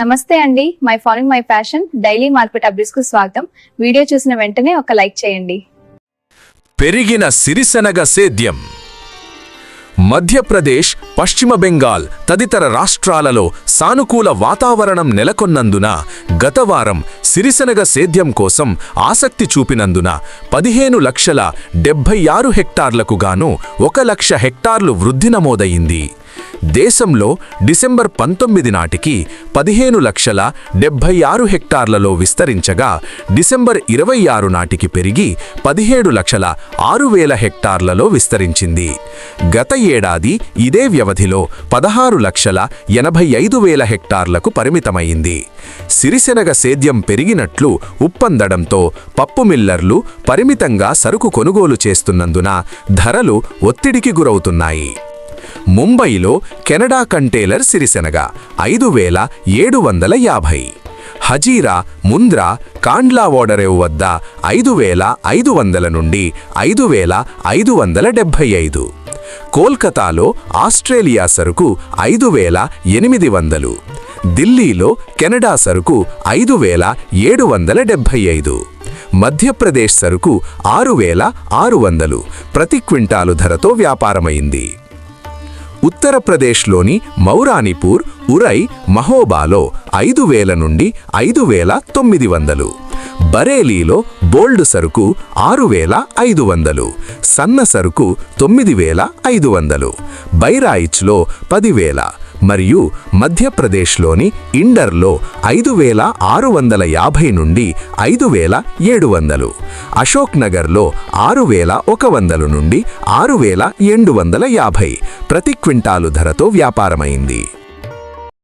నమస్తే అండి. My following my fashion. Daily market అప్డేట్స్కు స్వాగతం. వీడియో చూసిన వెంటనే ఒక లైక్ చేయండి. పెరిగిన సిరిసెనగ సేద్యం. మధ్యప్రదేశ్ పశ్చిమ బెంగాల్ తదితర రాష్ట్రాలలో సానుకూల వాతావరణం నెలకొన్నందున గతవారం సిరిసెనగ సేద్యం కోసం ఆసక్తి చూపినందున పదిహేను లక్షల డెబ్బై ఆరు హెక్టార్లకు గాను ఒక లక్ష హెక్టార్లు వృద్ధి నమోదయింది దేశంలో డిసెంబర్ పంతొమ్మిది నాటికి పదిహేను లక్షల డెబ్బై ఆరు హెక్టార్లలో విస్తరించగా డిసెంబర్ ఇరవై ఆరు నాటికి పెరిగి పదిహేడు లక్షల ఆరు వేల హెక్టార్లలో విస్తరించింది. గత ఏడాది ఇదే వ్యవధిలో పదహారు లక్షల ఎనభై ఐదు వేల హెక్టార్లకు పరిమితమైంది. సిరిసెనగ సేద్యం పెరిగినట్లు ఉప్పందడంతో పప్పు మిల్లర్లు పరిమితంగా సరుకు కొనుగోలు చేస్తున్నందున ధరలు ఒత్తిడికి గురవుతున్నాయి. ముంబైలో కెనడా కంటైలర్ సిరిసెనగ ఐదు వేల ఏడు వందల యాభై. హజీరా ముంద్రా కాండ్లా ఓడరేవు వద్ద ఐదు వేల ఐదు వందల నుండి ఐదు వేల ఐదు వందల డెబ్భై ఐదు. కోల్కతాలో ఆస్ట్రేలియా సరుకు ఐదు వేల ఎనిమిది వందలు. ఢిల్లీలో కెనడా సరుకు ఐదు వేల ఏడు వందల డెబ్భై ఐదు. మధ్యప్రదేశ్ సరుకు ఆరు వేల ఆరు వందలు. ప్రతి క్వింటాలు ధరతో వ్యాపారమైంది. ఉత్తరప్రదేశ్లోని మౌరానిపూర్ ఉరై మహోబాలో ఐదు వేల నుండి ఐదు వేల తొమ్మిది వందలు. బరేలీలో బోల్డ్ సరుకు ఆరు వేల ఐదు వందలు. సన్న సరుకు తొమ్మిది వేల ఐదు వందలు. బైరాయిచ్లో పదివేల మరియు మధ్యప్రదేశ్లోని ఇండర్లో ఐదు వేల ఆరు వందల యాభై నుండి ఐదు వేల ఏడు వందలు. అశోక్ నగర్లో ఆరు వేల ఒక వందలు నుండి ఆరు వేల ఏడు వందల యాభై. ప్రతి క్వింటాలు ధరతో వ్యాపారమైంది.